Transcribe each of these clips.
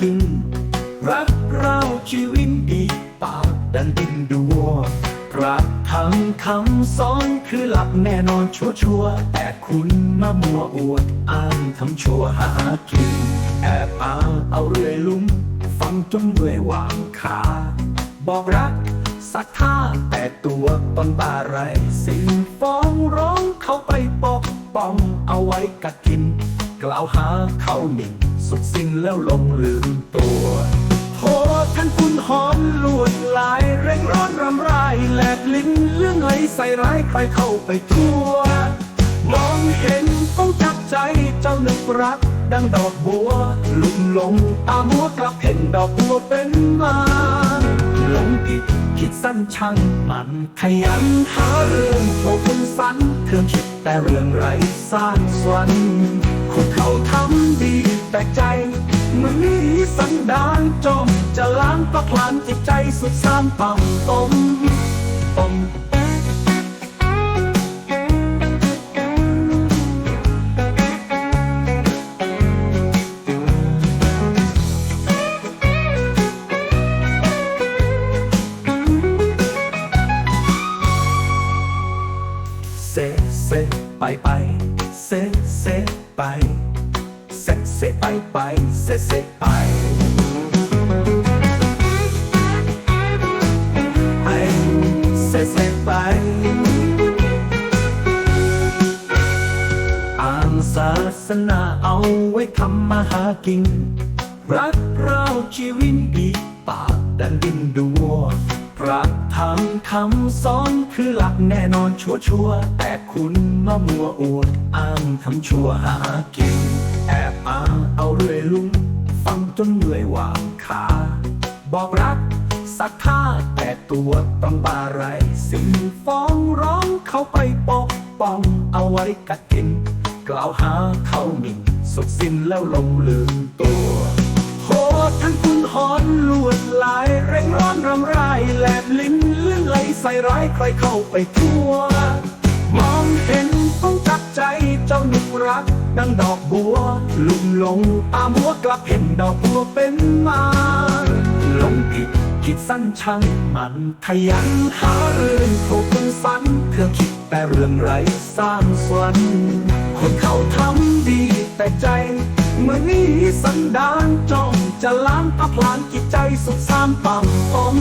กิน รักเราชีวิตดีปากดันดินดัวระธรรมคำสอนคือหลักแน่นอนชัวชัวแต่คุณมามัวอวดอ้างทำชัวหากิน แอบอ้างเอาเรื่อยลุ่ม ฟังจนเมื่อยวางขาบอกรักศรัทธาแต่ตัวตนบาไร สิ่งฟ้องร้องเขาไปปกป้องเอาไว้กัดกิน กล่าวหาเขาหมิ่น สุดสิ้นแล้วลงลืมตัวโทษท่านคุณหอมลวดลาย เร่งร้อนรำไรแหลกลิ้นเรื่องไรใส่ร้ายใครเข้าไปทั่ว มองเห็นต้องจับใจเจ้านึกรัก ดังดอกบัว ลุ่มลงตามัวกลับเห็นดอกบัวเป็นมาหลงผิดคิดสั้นช่างมันขยันหาเรื่องโผคุณสันเธอคิดแต่เรื่องไรสร้างสวรรค์คุณเขาทำดี แต่ใจมันมีสันดานจม จะล้างประพลานจิตใจสุดสามต่ำตมตมเซเซไปไป เซเซไป ซเซไปไปเซเซไปไปเซเซไปอ่านศาสนาเอาไว้ทำมาหากิน รักเราชีวิตดีปากดันดินดัวพระธรรมคำสอนคือหลักแน่นอนชัวชัวแต่คุณมามัวอวดอ้างทำชั่วหากิน แอบอ้างเอาเรื่อยลุ่มฟังจนเหนื่อยวางขา บอกรักศรัทธาแต่ตัวต้องบาไร สิ่งฟ้องร้องเขาไปปกป้องเอาไว้กัดกิน กล่าวหาเขาหมิ่นสุดสิ้นแล้วลงลืมตัวโหดทั้งคุณหอนลวดลาย เร่งร้อนรำไรแหลบลิ้นเลื่อนไหลใส่ร้ายใครเข้าไปทั่ว ดังดอกบัว ลุ่มหลงตามัวกลับเห็นดอกบัวเป็นมาหลงผิดคิดสั้นช่างมันขยันหาเรื่องถูกคุณสันเพื่อคิดแต่เรื่องไรสร้างสวรรค์คนเขาทำดีแต่ใจเมื่อนี้สันดานจ้องจะล้างอัพลานจิตใจสุดสามต่ำอม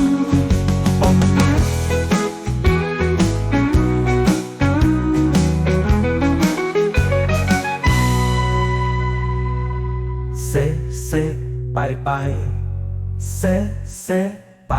เซเซไปไปเซเซไป